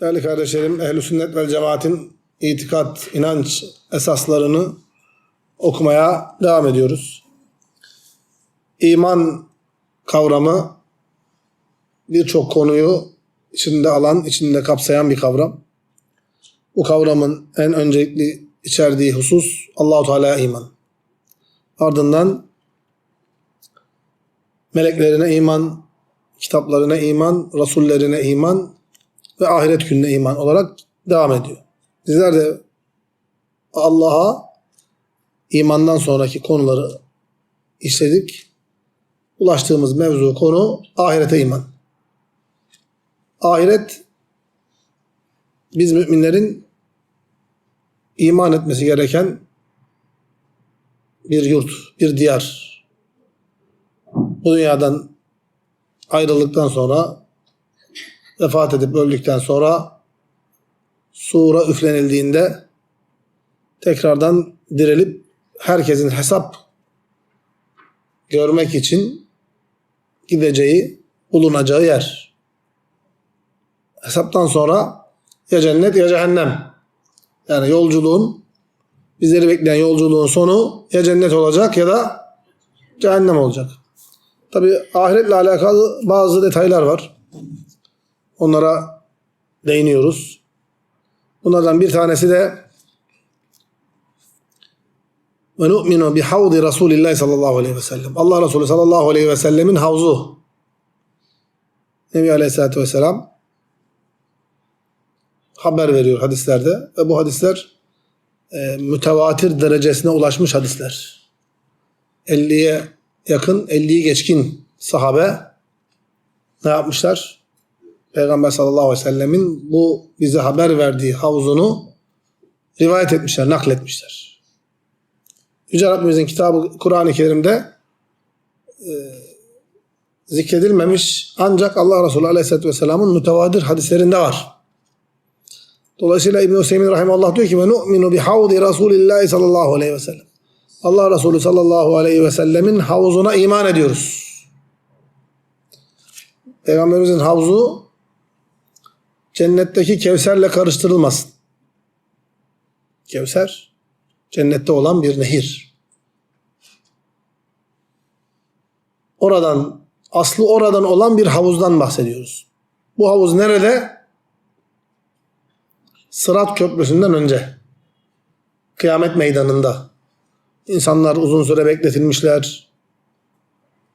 Değerli kardeşlerim, ehl sünnet vel cemaatin itikat, inanç esaslarını okumaya devam ediyoruz. İman kavramı birçok konuyu içinde alan, içinde kapsayan bir kavram. Bu kavramın en öncelikli içerdiği husus Allahu Teala iman. Ardından meleklerine iman, kitaplarına iman, rasullerine iman ve ahiret gününe iman olarak devam ediyor. Bizler de Allah'a imandan sonraki konuları işledik. Ulaştığımız mevzu konu ahirete iman. Ahiret biz müminlerin iman etmesi gereken bir yurt, bir diyar. Bu dünyadan ayrıldıktan sonra vefat edip öldükten sonra sura üflenildiğinde tekrardan dirilip herkesin hesap görmek için gideceği, bulunacağı yer. Hesaptan sonra ya cennet ya cehennem. Yani yolculuğun bizleri bekleyen yolculuğun sonu ya cennet olacak ya da cehennem olacak. Tabi ahiretle alakalı bazı detaylar var. Onlara değiniyoruz. Bunlardan bir tanesi de ve nu'minu bi havdi Resulillah sallallahu aleyhi ve sellem. Allah Resulü sallallahu aleyhi ve sellemin havzu. Nebi Aleyhisselatü Vesselam haber veriyor hadislerde ve bu hadisler e, mütevatir derecesine ulaşmış hadisler. 50'ye yakın, 50'yi geçkin sahabe ne yapmışlar? Peygamber sallallahu aleyhi ve sellemin bu bize haber verdiği havzunu rivayet etmişler, nakletmişler. Yüce Rabbimizin kitabı Kur'an-ı Kerim'de e, zikredilmemiş ancak Allah Resulü Aleyhisselatü Vesselam'ın mütevadir hadislerinde var. Dolayısıyla İbn-i Hüseyin Rahimallah diyor ki ve nu'minu bi havdi Resulillahi sallallahu aleyhi ve sellem. Allah Resulü sallallahu aleyhi ve sellemin havuzuna iman ediyoruz. Peygamberimizin havuzu cennetteki Kevser'le karıştırılmasın. Kevser cennette olan bir nehir. Oradan aslı oradan olan bir havuzdan bahsediyoruz. Bu havuz nerede? Sırat Köprüsü'nden önce. Kıyamet meydanında. İnsanlar uzun süre bekletilmişler.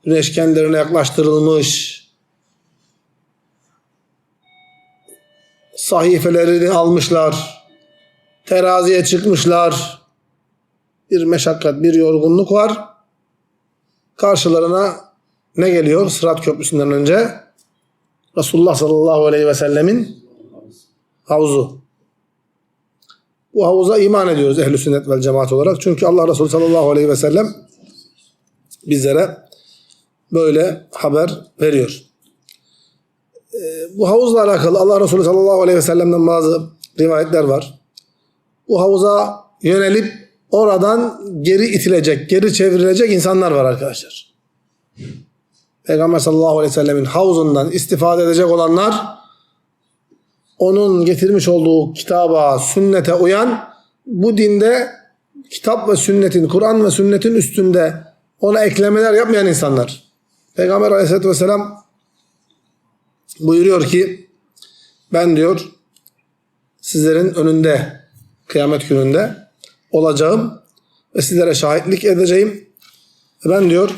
Güneş kendilerine yaklaştırılmış. Sahifelerini almışlar. Teraziye çıkmışlar. Bir meşakkat, bir yorgunluk var. Karşılarına ne geliyor Sırat Köprüsü'nden önce? Resulullah sallallahu aleyhi ve sellemin havuzu. Bu havuza iman ediyoruz ehl sünnet vel cemaat olarak. Çünkü Allah Resulü sallallahu aleyhi ve sellem bizlere böyle haber veriyor. Bu havuzla alakalı Allah Resulü sallallahu aleyhi ve sellem'den bazı rivayetler var. Bu havuza yönelip oradan geri itilecek, geri çevrilecek insanlar var arkadaşlar. Peygamber sallallahu aleyhi ve sellemin havuzundan istifade edecek olanlar onun getirmiş olduğu kitaba, sünnete uyan, bu dinde kitap ve sünnetin, Kur'an ve sünnetin üstünde ona eklemeler yapmayan insanlar. Peygamber aleyhissalatü vesselam buyuruyor ki ben diyor sizlerin önünde kıyamet gününde olacağım ve sizlere şahitlik edeceğim. Ben diyor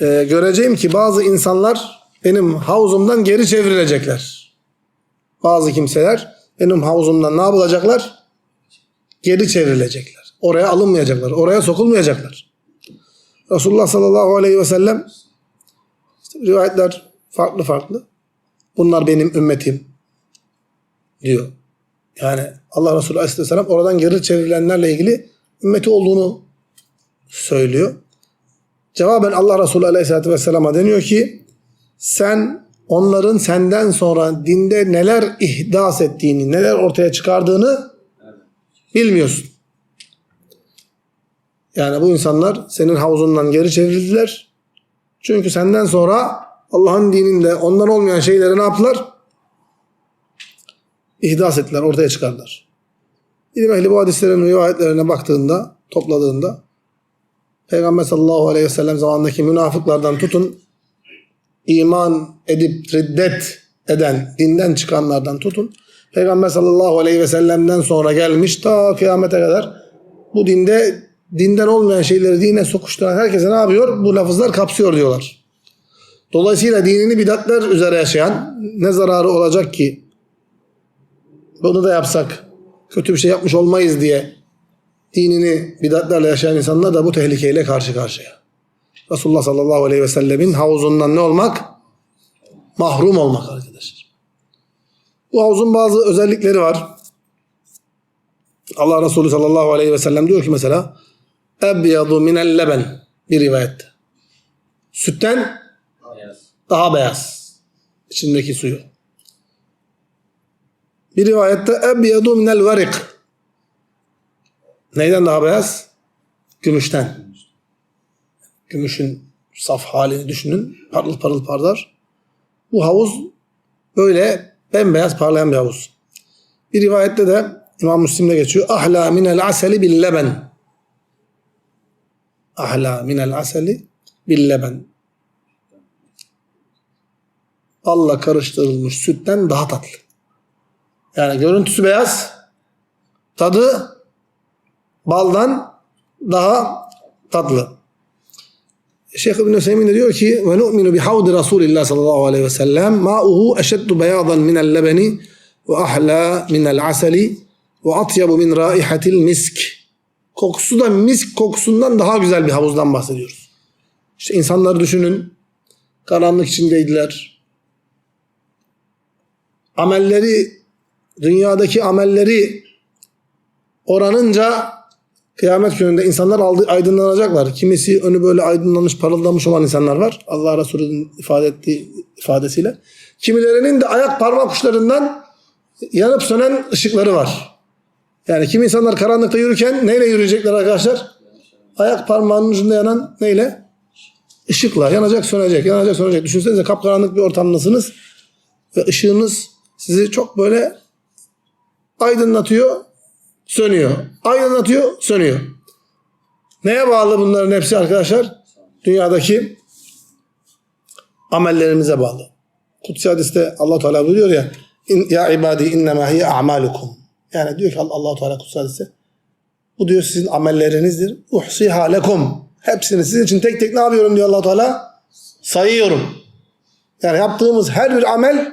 e, göreceğim ki bazı insanlar benim havuzumdan geri çevrilecekler bazı kimseler benim havuzumdan ne yapılacaklar? Geri çevrilecekler. Oraya alınmayacaklar. Oraya sokulmayacaklar. Resulullah sallallahu aleyhi ve sellem işte rivayetler farklı farklı. Bunlar benim ümmetim diyor. Yani Allah Resulü aleyhisselam oradan geri çevrilenlerle ilgili ümmeti olduğunu söylüyor. Cevaben Allah Resulü aleyhisselatü vesselama deniyor ki sen onların senden sonra dinde neler ihdas ettiğini, neler ortaya çıkardığını bilmiyorsun. Yani bu insanlar senin havuzundan geri çevrildiler. Çünkü senden sonra Allah'ın dininde ondan olmayan şeyleri ne yaptılar? ihdas ettiler, ortaya çıkardılar. İlim ehli bu hadislerin rivayetlerine baktığında, topladığında Peygamber sallallahu aleyhi ve sellem zamanındaki münafıklardan tutun iman edip riddet eden, dinden çıkanlardan tutun. Peygamber sallallahu aleyhi ve sellem'den sonra gelmiş ta kıyamete kadar bu dinde dinden olmayan şeyleri dine sokuşturan herkese ne yapıyor? Bu lafızlar kapsıyor diyorlar. Dolayısıyla dinini bidatler üzere yaşayan ne zararı olacak ki bunu da yapsak kötü bir şey yapmış olmayız diye dinini bidatlerle yaşayan insanlar da bu tehlikeyle karşı karşıya. Resulullah sallallahu aleyhi ve sellemin havuzundan ne olmak? Mahrum olmak arkadaşlar. Bu havuzun bazı özellikleri var. Allah Resulü sallallahu aleyhi ve sellem diyor ki mesela ebyadu minel leben bir rivayette. Sütten daha beyaz. içindeki suyu. Bir rivayette ebyadu minel verik. Neyden daha beyaz? Gümüşten. Gümüşün saf halini düşünün. Parıl parıl parlar. Bu havuz böyle bembeyaz parlayan bir havuz. Bir rivayette de İmam Müslim'de geçiyor. Ahla minel aseli bil leben. Ahla minel aseli bil leben. Balla karıştırılmış sütten daha tatlı. Yani görüntüsü beyaz, tadı baldan daha tatlı. Şeyh İbn Hüseyin diyor ki ve nu'minu bi havdi Resulillah sallallahu aleyhi ve sellem ma'uhu eşeddu beyadan minel lebeni ve ahla minel aseli ve atyabu min raihatil misk. Kokusu da misk kokusundan daha güzel bir havuzdan bahsediyoruz. İşte insanları düşünün. Karanlık içindeydiler. Amelleri, dünyadaki amelleri oranınca kıyamet gününde insanlar aydınlanacaklar. Kimisi önü böyle aydınlanmış, parıldamış olan insanlar var. Allah Resulü'nün ifade ettiği ifadesiyle. Kimilerinin de ayak parmak uçlarından yanıp sönen ışıkları var. Yani kimi insanlar karanlıkta yürürken neyle yürüyecekler arkadaşlar? Ayak parmağının ucunda yanan neyle? Işıkla. Yanacak sönecek. Yanacak sönecek. Düşünsenize kapkaranlık bir ortamdasınız. Ve ışığınız sizi çok böyle aydınlatıyor, sönüyor. Aydınlatıyor, sönüyor. Neye bağlı bunların hepsi arkadaşlar? Dünyadaki amellerimize bağlı. Kutsi hadiste Allah Teala buyuruyor ya "İn- ya ibadi innema hiye a'malukum. Yani diyor ki Allah Teala Kutsi hadiste bu diyor sizin amellerinizdir. Uhsiha lekum. Hepsini sizin için tek tek ne yapıyorum diyor Allah Teala? Sayıyorum. Yani yaptığımız her bir amel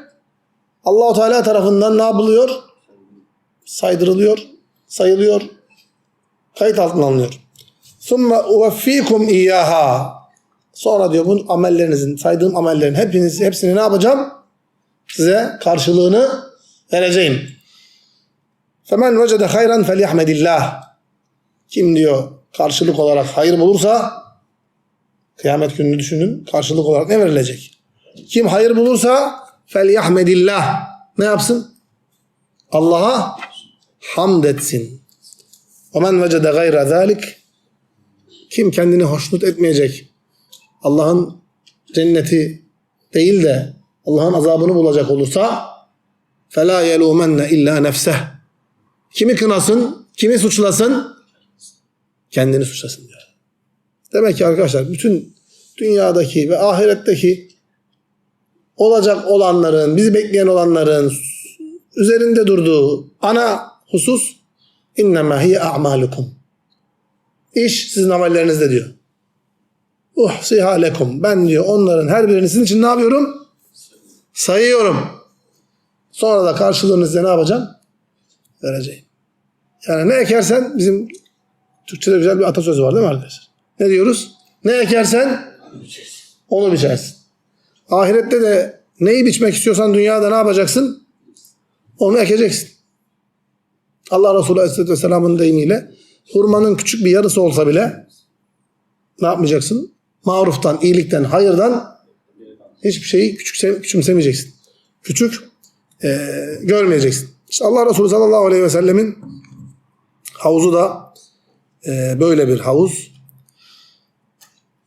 Allahu Teala tarafından ne yapılıyor? Saydırılıyor, sayılıyor, kayıt altına alınıyor. Summa uveffikum iyyaha. Sonra diyor bu amellerinizin, saydığım amellerin hepiniz, hepsini ne yapacağım? Size karşılığını vereceğim. Femen vecede hayran felyahmedillah. Kim diyor karşılık olarak hayır bulursa kıyamet gününü düşünün karşılık olarak ne verilecek? Kim hayır bulursa fel yahmedillah. Ne yapsın? Allah'a hamd etsin. O men vecede gayra zalik. Kim kendini hoşnut etmeyecek, Allah'ın cenneti değil de Allah'ın azabını bulacak olursa fela yelumenne illa nefseh. Kimi kınasın, kimi suçlasın? Kendini suçlasın diyor. Demek ki arkadaşlar bütün dünyadaki ve ahiretteki olacak olanların, bizi bekleyen olanların üzerinde durduğu ana husus innema hiye a'malukum. İş sizin amellerinizde diyor. Uhsiha lekum. Ben diyor onların her birini sizin için ne yapıyorum? Sayıyorum. Sonra da karşılığını size ne yapacağım? Vereceğim. Yani ne ekersen bizim Türkçe'de güzel bir atasözü var değil mi arkadaşlar? Ne diyoruz? Ne ekersen onu biçersin. Ahirette de neyi biçmek istiyorsan dünyada ne yapacaksın? Onu ekeceksin. Allah Resulü Aleyhisselatü Vesselam'ın deyimiyle hurmanın küçük bir yarısı olsa bile ne yapmayacaksın? Maruftan, iyilikten, hayırdan hiçbir şeyi küçük, küçümsemeyeceksin. Küçük e, görmeyeceksin. İşte Allah Resulü sallallahu aleyhi ve sellemin havuzu da e, böyle bir havuz.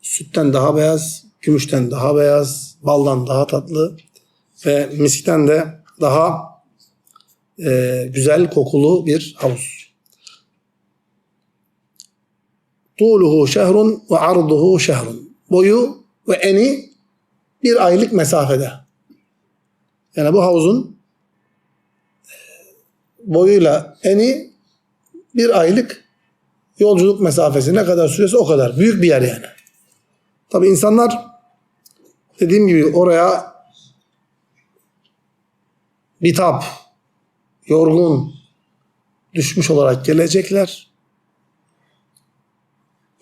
Sütten daha beyaz, gümüşten daha beyaz, baldan daha tatlı ve miskten de daha e, güzel kokulu bir havuz. Tuluhu şehrun ve arduhu şehrun. Boyu ve eni bir aylık mesafede. Yani bu havuzun e, boyuyla eni bir aylık yolculuk mesafesi ne kadar süresi o kadar. Büyük bir yer yani. Tabi insanlar dediğim gibi oraya bitap, yorgun, düşmüş olarak gelecekler.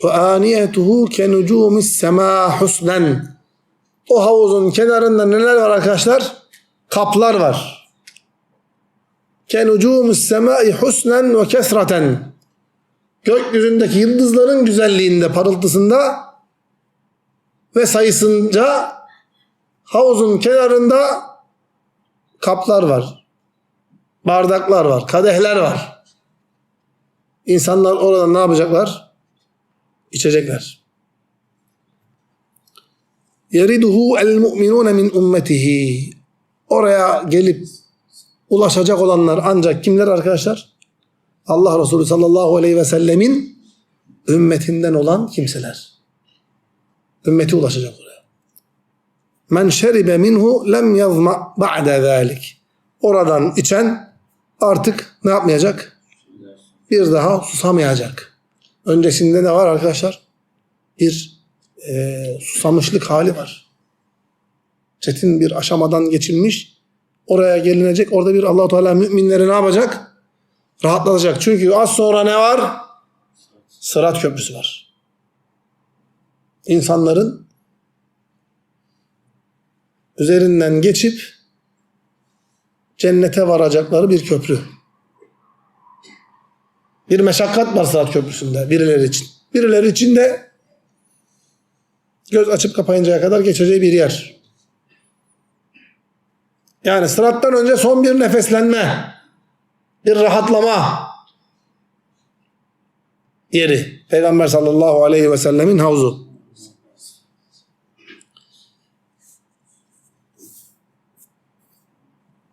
Ve aniyetuhu ke nucumis sema husnen. O havuzun kenarında neler var arkadaşlar? Kaplar var. Ke nucumis semai husnen ve kesraten. Gökyüzündeki yıldızların güzelliğinde, parıltısında ve sayısınca havuzun kenarında kaplar var. Bardaklar var, kadehler var. İnsanlar orada ne yapacaklar? İçecekler. Yeriduhu el mu'minune min ummetihi. Oraya gelip ulaşacak olanlar ancak kimler arkadaşlar? Allah Resulü sallallahu aleyhi ve sellemin ümmetinden olan kimseler. Ümmeti ulaşacak. Men şeribe minhu lem yazma ba'de zalik. Oradan içen artık ne yapmayacak? Bir daha susamayacak. Öncesinde ne var arkadaşlar? Bir e, susamışlık hali var. Çetin bir aşamadan geçilmiş. Oraya gelinecek. Orada bir allah Teala müminleri ne yapacak? Rahatlatacak. Çünkü az sonra ne var? Sırat köprüsü var. İnsanların üzerinden geçip cennete varacakları bir köprü. Bir meşakkat var Sırat Köprüsü'nde birileri için. Birileri için de göz açıp kapayıncaya kadar geçeceği bir yer. Yani sırattan önce son bir nefeslenme, bir rahatlama yeri. Peygamber sallallahu aleyhi ve sellemin havuzu.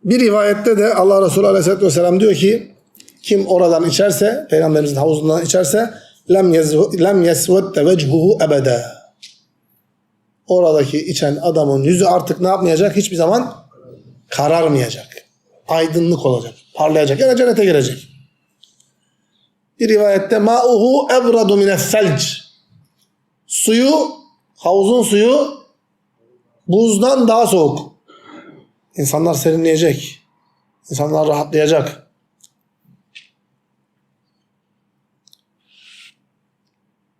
Bir rivayette de Allah Resulü Aleyhisselatü Vesselam diyor ki kim oradan içerse, Peygamberimizin havuzundan içerse lem, lem yesvedde vechuhu ebede. Oradaki içen adamın yüzü artık ne yapmayacak? Hiçbir zaman kararmayacak. Aydınlık olacak. Parlayacak. Yani cennete girecek. Bir rivayette ma'uhu ebradu mineffelc. Suyu, havuzun suyu buzdan daha soğuk. İnsanlar serinleyecek. İnsanlar rahatlayacak.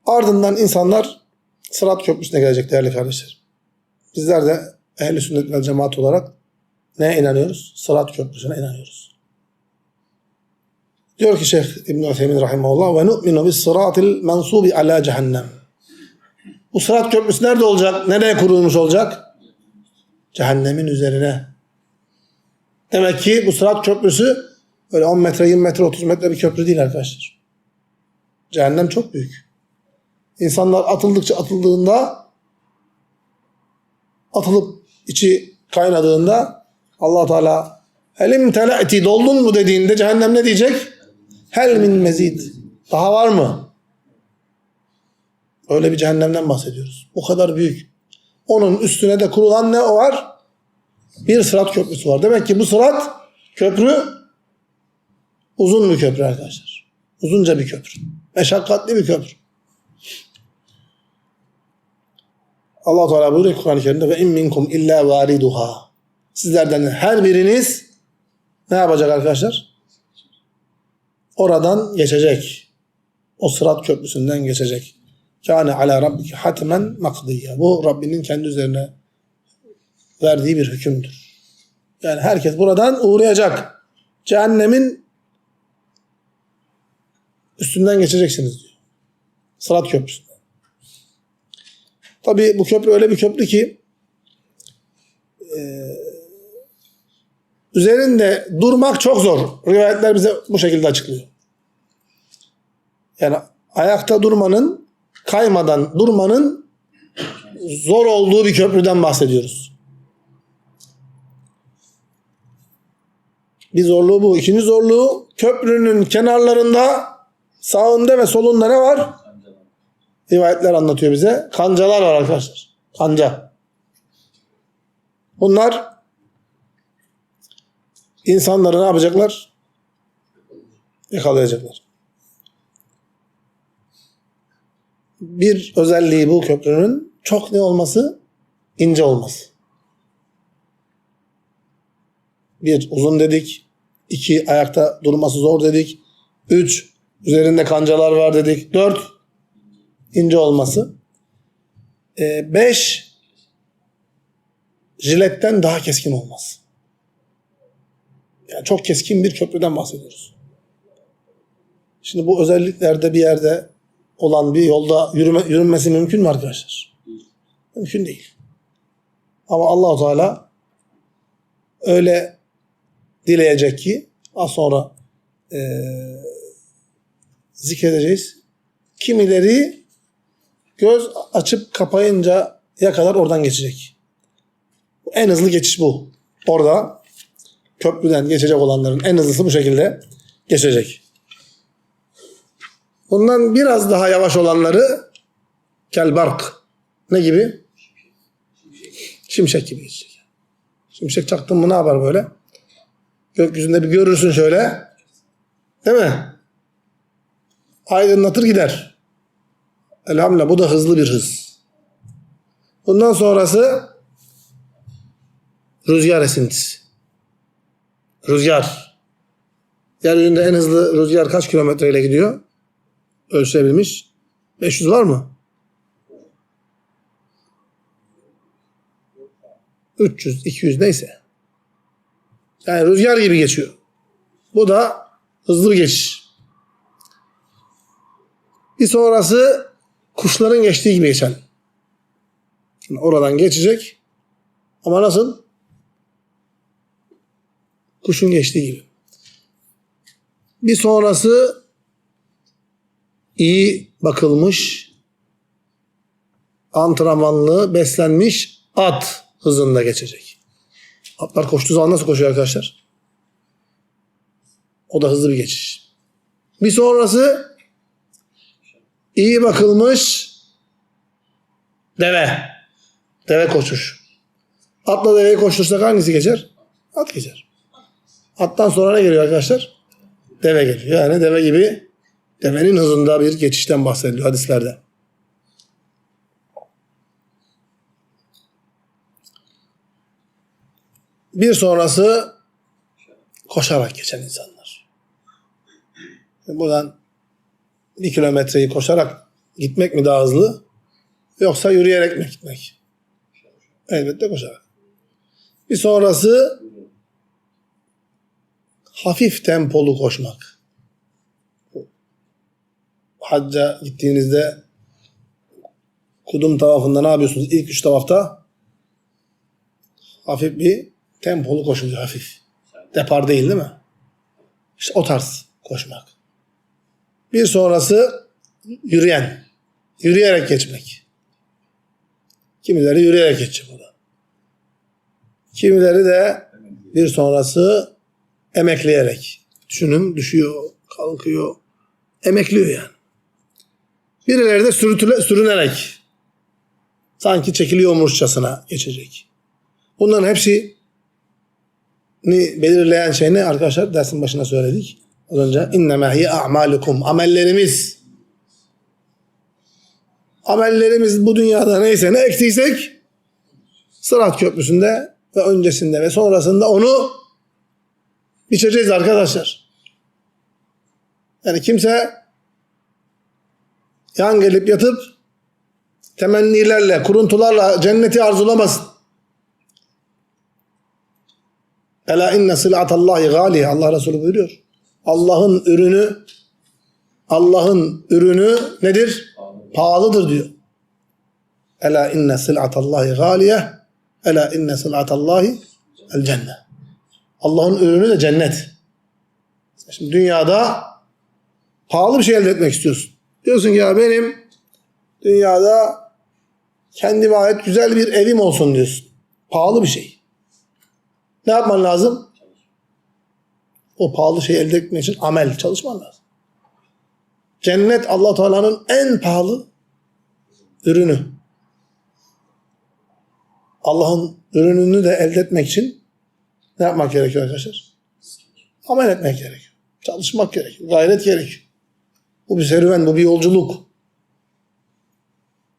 Ardından insanlar Sırat Köprüsü'ne gelecek değerli kardeşler. Bizler de ehl-i sünnet vel cemaat olarak neye inanıyoruz? Sırat Köprüsü'ne inanıyoruz. Diyor ki Şeyh İbn-i Üthemin Rahimahullah ve nu'minu bis sıratil mensubi ala cehennem. Bu Sırat Köprüsü nerede olacak? Nereye kurulmuş olacak? Cehennemin üzerine. Demek ki bu Sırat Köprüsü öyle 10 metre, 20 metre, 30 metre bir köprü değil arkadaşlar. Cehennem çok büyük. İnsanlar atıldıkça atıldığında atılıp içi kaynadığında allah Teala Helim tela'ti doldun mu dediğinde cehennem ne diyecek? Hel min mezid. Daha var mı? Öyle bir cehennemden bahsediyoruz. O kadar büyük. Onun üstüne de kurulan ne o var? Bir sırat köprüsü var. Demek ki bu sırat köprü uzun bir köprü arkadaşlar. Uzunca bir köprü. Meşakkatli bir köprü. Allah Teala buyuruyor Kur'an-ı Kerim'de ve in minkum illa variduha. Sizlerden her biriniz ne yapacak arkadaşlar? Oradan geçecek. O sırat köprüsünden geçecek. Kâne ala rabbiki hatimen makdiyya. Bu Rabbinin kendi üzerine verdiği bir hükümdür. Yani herkes buradan uğrayacak. Cehennemin üstünden geçeceksiniz diyor. Sırat köprüsünden. Tabi bu köprü öyle bir köprü ki e, üzerinde durmak çok zor. Rivayetler bize bu şekilde açıklıyor. Yani ayakta durmanın, kaymadan durmanın zor olduğu bir köprüden bahsediyoruz. Bir zorluğu bu. İkinci zorluğu köprünün kenarlarında sağında ve solunda ne var? Rivayetler anlatıyor bize. Kancalar var arkadaşlar. Kanca. Bunlar insanları ne yapacaklar? Yakalayacaklar. Bir özelliği bu köprünün çok ne olması? ince olması. Bir, uzun dedik. İki, ayakta durması zor dedik. Üç, üzerinde kancalar var dedik. Dört, ince olması. Ee, beş, jiletten daha keskin olması. Yani çok keskin bir köprüden bahsediyoruz. Şimdi bu özelliklerde bir yerde olan bir yolda yürüme, yürünmesi mümkün mü arkadaşlar? Mümkün değil. Ama Allahu Teala öyle dileyecek ki az sonra e, zikredeceğiz. Kimileri göz açıp kapayınca ya kadar oradan geçecek. En hızlı geçiş bu. Orada köprüden geçecek olanların en hızlısı bu şekilde geçecek. Bundan biraz daha yavaş olanları kelbark. Ne gibi? Şimşek gibi geçecek. Şimşek çaktın mı ne yapar böyle? Gökyüzünde bir görürsün şöyle. Değil mi? Aydınlatır gider. Elhamdülillah bu da hızlı bir hız. Bundan sonrası rüzgar esintisi. Rüzgar. Yeryüzünde en hızlı rüzgar kaç kilometreyle gidiyor? Ölçülebilmiş. 500 var mı? 300, 200 neyse. Yani rüzgar gibi geçiyor. Bu da hızlı bir geçiş. Bir sonrası kuşların geçtiği gibi geçen. Şimdi oradan geçecek. Ama nasıl? Kuşun geçtiği gibi. Bir sonrası iyi bakılmış, antrenmanlı, beslenmiş at hızında geçecek. Atlar koştuğu zaman nasıl koşuyor arkadaşlar? O da hızlı bir geçiş. Bir sonrası iyi bakılmış deve. Deve koşuş. Atla deveyi koştursak hangisi geçer? At geçer. Attan sonra ne geliyor arkadaşlar? Deve geliyor. Yani deve gibi devenin hızında bir geçişten bahsediliyor hadislerde. Bir sonrası koşarak geçen insanlar. Buradan bir kilometreyi koşarak gitmek mi daha hızlı yoksa yürüyerek mi gitmek? Elbette koşarak. Bir sonrası hafif tempolu koşmak. Hacca gittiğinizde kudum tavafında ne yapıyorsunuz? İlk üç tavafta hafif bir tempolu koşuluyor hafif. Depar değil değil mi? İşte o tarz koşmak. Bir sonrası yürüyen. Yürüyerek geçmek. Kimileri yürüyerek geçecek o da. Kimileri de bir sonrası emekleyerek. Düşünün düşüyor, kalkıyor. Emekliyor yani. Birileri de sürütüle, sürünerek. Sanki çekiliyormuşçasına geçecek. Bunların hepsi belirleyen şey ne arkadaşlar? Dersin başına söyledik. Az önce innema hiye a'malukum. Amellerimiz. Amellerimiz bu dünyada neyse ne ektiysek Sırat Köprüsü'nde ve öncesinde ve sonrasında onu biçeceğiz arkadaşlar. Yani kimse yan gelip yatıp temennilerle, kuruntularla cenneti arzulamasın. Ela inne silatallahi gali. Allah Resulü buyuruyor. Allah'ın ürünü Allah'ın ürünü nedir? Pahalıdır diyor. Ela inne silatallahi galiye. Ela inne silatallahi el cennet. Allah'ın ürünü de cennet. Şimdi dünyada pahalı bir şey elde etmek istiyorsun. Diyorsun ki ya benim dünyada kendime ait güzel bir evim olsun diyorsun. Pahalı bir şey. Ne yapman lazım? o pahalı şeyi elde etmek için amel, çalışman lazım. Cennet allah Teala'nın en pahalı ürünü. Allah'ın ürününü de elde etmek için ne yapmak gerekiyor arkadaşlar? Amel etmek gerekiyor. Çalışmak gerekiyor. Gayret gerekiyor. Bu bir serüven, bu bir yolculuk.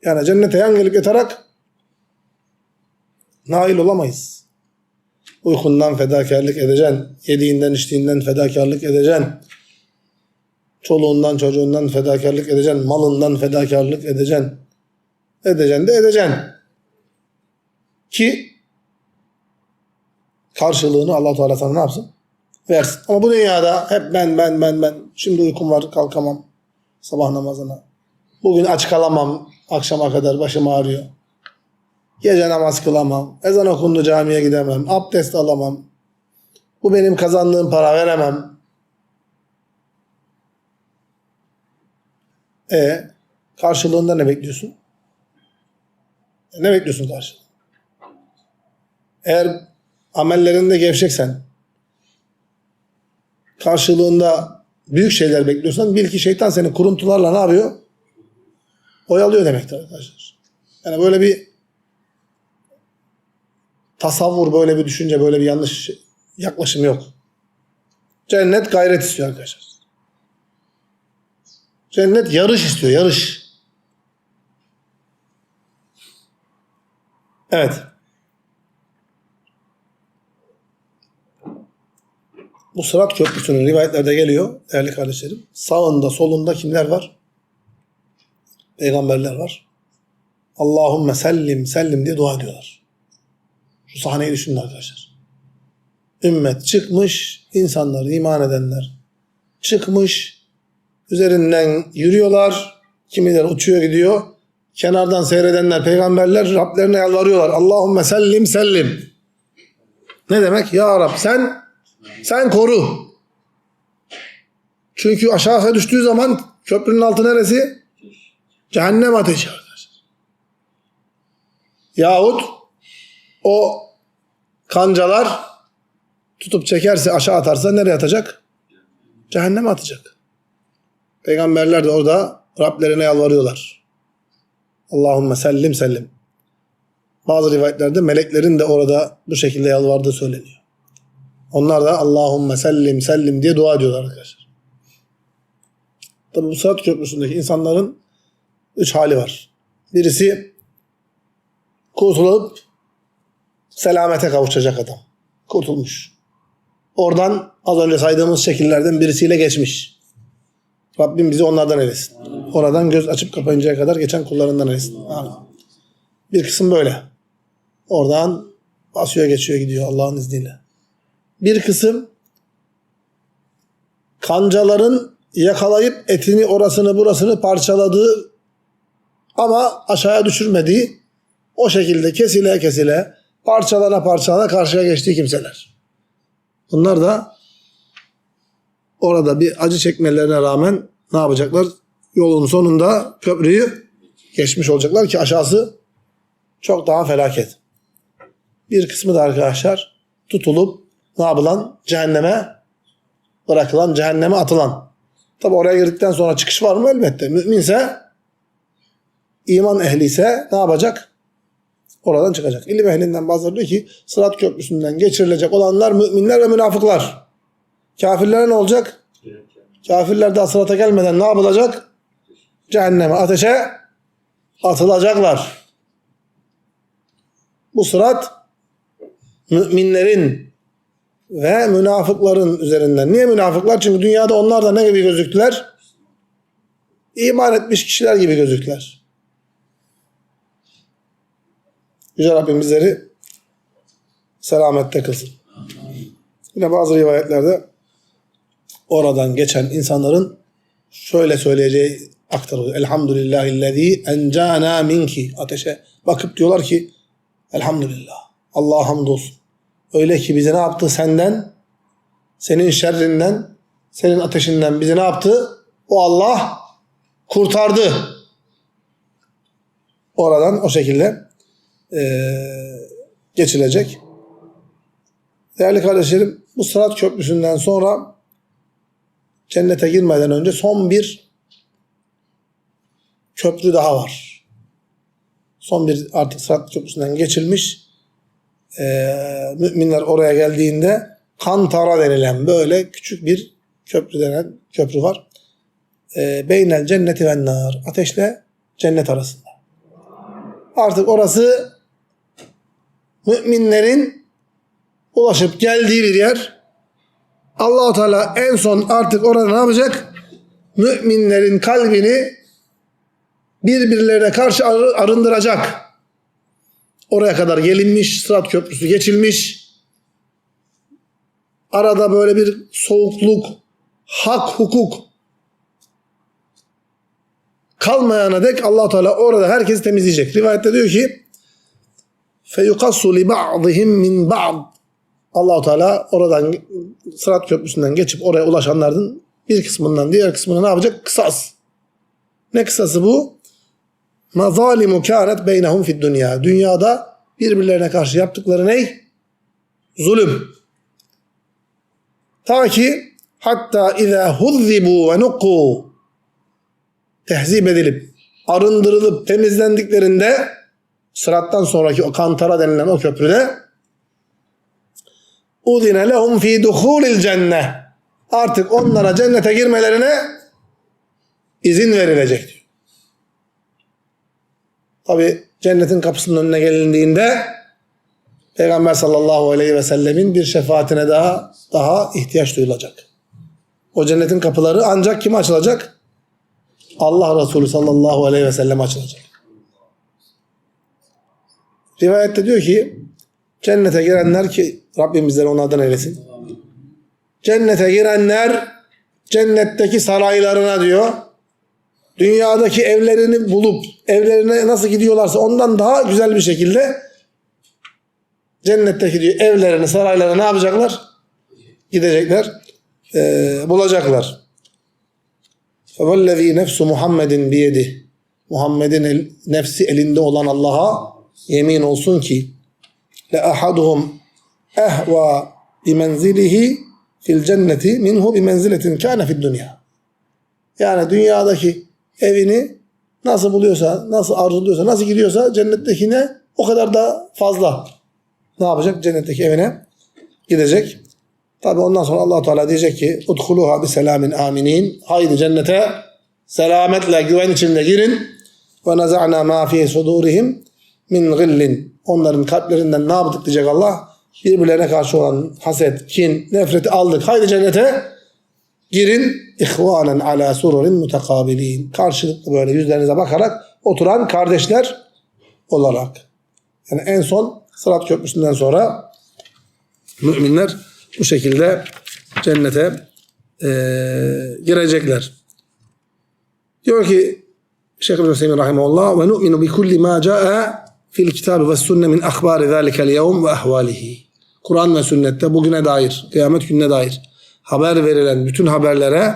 Yani cennete yan gelip yatarak nail olamayız. Uykundan fedakarlık edeceksin. Yediğinden içtiğinden fedakarlık edeceksin. Çoluğundan çocuğundan fedakarlık edeceksin. Malından fedakarlık edeceksin. Edeceksin de edeceksin. Ki karşılığını allah Teala sana ne yapsın? Versin. Ama bu dünyada hep ben ben ben ben. Şimdi uykum var kalkamam. Sabah namazına. Bugün aç kalamam. Akşama kadar başım ağrıyor. Gece namaz kılamam. Ezan okundu camiye gidemem. Abdest alamam. Bu benim kazandığım para veremem. E karşılığında ne bekliyorsun? E, ne bekliyorsun karşılığında? Eğer amellerinde gevşeksen, karşılığında büyük şeyler bekliyorsan bil ki şeytan seni kuruntularla ne yapıyor? Oyalıyor demektir arkadaşlar. Yani böyle bir tasavvur, böyle bir düşünce, böyle bir yanlış yaklaşım yok. Cennet gayret istiyor arkadaşlar. Cennet yarış istiyor, yarış. Evet. Bu Sırat Köprüsü'nün rivayetlerde geliyor değerli kardeşlerim. Sağında solunda kimler var? Peygamberler var. Allahümme sellim sellim diye dua ediyorlar. Şu sahneyi düşünün arkadaşlar. Ümmet çıkmış, insanlar, iman edenler çıkmış, üzerinden yürüyorlar. Kimileri uçuyor gidiyor. Kenardan seyredenler, peygamberler Rablerine yalvarıyorlar. Allahümme sellim sellim. Ne demek? Ya Rab sen sen koru. Çünkü aşağıya düştüğü zaman köprünün altı neresi? Cehennem ateşi arkadaşlar. Yahut o kancalar tutup çekerse aşağı atarsa nereye atacak? Cehenneme atacak. Peygamberler de orada Rablerine yalvarıyorlar. Allahümme sellim sellim. Bazı rivayetlerde meleklerin de orada bu şekilde yalvardığı söyleniyor. Onlar da Allahümme sellim sellim diye dua ediyorlar arkadaşlar. Tabi bu Sırat Köprüsü'ndeki insanların üç hali var. Birisi kurtulup selamete kavuşacak adam. Kurtulmuş. Oradan az önce saydığımız şekillerden birisiyle geçmiş. Rabbim bizi onlardan eylesin. Oradan göz açıp kapayıncaya kadar geçen kullarından eylesin. Amin. Bir kısım böyle. Oradan basıyor geçiyor gidiyor Allah'ın izniyle. Bir kısım kancaların yakalayıp etini orasını burasını parçaladığı ama aşağıya düşürmediği o şekilde kesile kesile parçalana parçalana karşıya geçtiği kimseler. Bunlar da orada bir acı çekmelerine rağmen ne yapacaklar? Yolun sonunda köprüyü geçmiş olacaklar ki aşağısı çok daha felaket. Bir kısmı da arkadaşlar tutulup ne yapılan? Cehenneme bırakılan, cehenneme atılan. Tabi oraya girdikten sonra çıkış var mı? Elbette. Müminse iman ehli ise ne yapacak? Oradan çıkacak. İlim ehlinden bazıları diyor ki Sırat Köprüsü'nden geçirilecek olanlar müminler ve münafıklar. Kafirlere ne olacak? Kafirler daha sırata gelmeden ne yapılacak? Cehenneme, ateşe atılacaklar. Bu sırat müminlerin ve münafıkların üzerinden. Niye münafıklar? Çünkü dünyada onlar da ne gibi gözüktüler? İman etmiş kişiler gibi gözüktüler. Yüce Rabbim bizleri selamette kılsın. Yine bazı rivayetlerde oradan geçen insanların şöyle söyleyeceği aktarılıyor. Elhamdülillahillezî encâna minki. Ateşe bakıp diyorlar ki elhamdülillah. Allah'a hamdolsun. Öyle ki bizi ne yaptı senden? Senin şerrinden, senin ateşinden bizi ne yaptı? O Allah kurtardı. Oradan o şekilde geçilecek. Değerli kardeşlerim bu Sırat Köprüsü'nden sonra cennete girmeden önce son bir köprü daha var. Son bir artık Sırat Köprüsü'nden geçilmiş. Ee, müminler oraya geldiğinde Kantara denilen böyle küçük bir köprü denen köprü var. Ee, Beynel cenneti ve nar. Ateşle cennet arasında. Artık orası müminlerin ulaşıp geldiği bir yer. Allahu Teala en son artık orada ne yapacak? Müminlerin kalbini birbirlerine karşı arı- arındıracak. Oraya kadar gelinmiş, Sırat Köprüsü geçilmiş. Arada böyle bir soğukluk, hak, hukuk kalmayana dek allah Teala orada herkesi temizleyecek. Rivayette diyor ki feyukassu li ba'dihim min ba'd allah Teala oradan Sırat Köprüsü'nden geçip oraya ulaşanların bir kısmından diğer kısmına ne yapacak? Kısas. Ne kısası bu? Mazalimu kânet beynehum fid dünya. Dünyada birbirlerine karşı yaptıkları ne? Zulüm. Ta ki hatta izâ huzzibu ve nukku tehzip edilip arındırılıp temizlendiklerinde sırattan sonraki o kantara denilen o köprüde udine lehum fi duhulil cenne artık onlara cennete girmelerine izin verilecek diyor. Tabi cennetin kapısının önüne gelindiğinde Peygamber sallallahu aleyhi ve sellemin bir şefaatine daha daha ihtiyaç duyulacak. O cennetin kapıları ancak kime açılacak? Allah Resulü sallallahu aleyhi ve sellem açılacak. Rivayette diyor ki cennete girenler ki Rabbim bizleri onlardan eylesin. Cennete girenler cennetteki saraylarına diyor dünyadaki evlerini bulup evlerine nasıl gidiyorlarsa ondan daha güzel bir şekilde cennetteki diyor evlerini saraylarına ne yapacaklar? Gidecekler, eee, bulacaklar. فَوَالَّذ۪ي nefsu Muhammedin biyedi. Muhammed'in el, nefsi elinde olan Allah'a yemin olsun ki le ahaduhum ehva bi fil cenneti minhu bi menziletin kâne fid dünya. Yani dünyadaki evini nasıl buluyorsa, nasıl arzuluyorsa, nasıl gidiyorsa cennettekine o kadar da fazla ne yapacak? Cennetteki evine gidecek. Tabi ondan sonra allah Teala diyecek ki Udhuluha bi selamin aminin. Haydi cennete selametle güven içinde girin. Ve neza'na ma fi sudurihim min gillin. Onların kalplerinden ne yaptık diyecek Allah? Birbirlerine karşı olan haset, kin, nefreti aldık. Haydi cennete girin. İhvanen ala sururin mutekabilin. Karşılıklı böyle yüzlerinize bakarak oturan kardeşler olarak. Yani en son Sırat Köprüsü'nden sonra müminler bu şekilde cennete eee, girecekler. Diyor ki Şeyh İbn Hüseyin rahimehullah ve nu'minu bi kulli ma caa fil kitab ve sünne min ahbari zalikel yevm ve ahvalihi. Kur'an ve sünnette bugüne dair, kıyamet gününe dair haber verilen bütün haberlere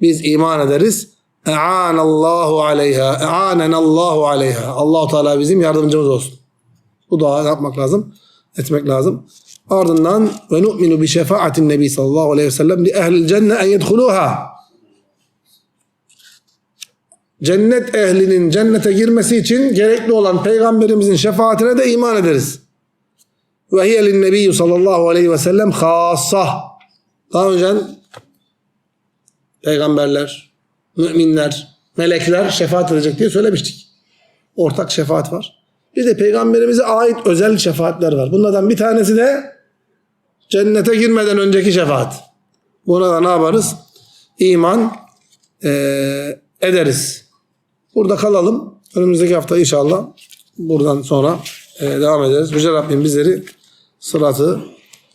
biz iman ederiz. E'anallahu aleyha, e'anenallahu aleyha. Allahu Teala bizim yardımcımız olsun. Bu dua yapmak lazım, etmek lazım. Ardından ve nu'minu bi şefaatin nebi sallallahu aleyhi ve sellem li ehlil cenne en yedhuluha. Cennet ehlinin cennete girmesi için gerekli olan peygamberimizin şefaatine de iman ederiz. Ve hiye lin nebiyyü sallallahu aleyhi ve sellem khassa. Daha önce peygamberler, müminler, melekler şefaat edecek diye söylemiştik. Ortak şefaat var. Bir de peygamberimize ait özel şefaatler var. Bunlardan bir tanesi de cennete girmeden önceki şefaat. Buna da ne yaparız? İman eee, ederiz. Burada kalalım. Önümüzdeki hafta inşallah buradan sonra eee, devam ederiz. Yüce Rabbim bizleri sıratı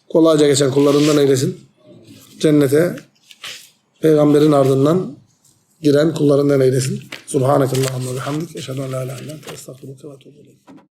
kolayca geçen kullarından eylesin. Cennete peygamberin ardından giren kullarından eylesin. Subhanakallahumma ve bihamdik. Eşhedü en la ilahe illa ente estağfiruke ve.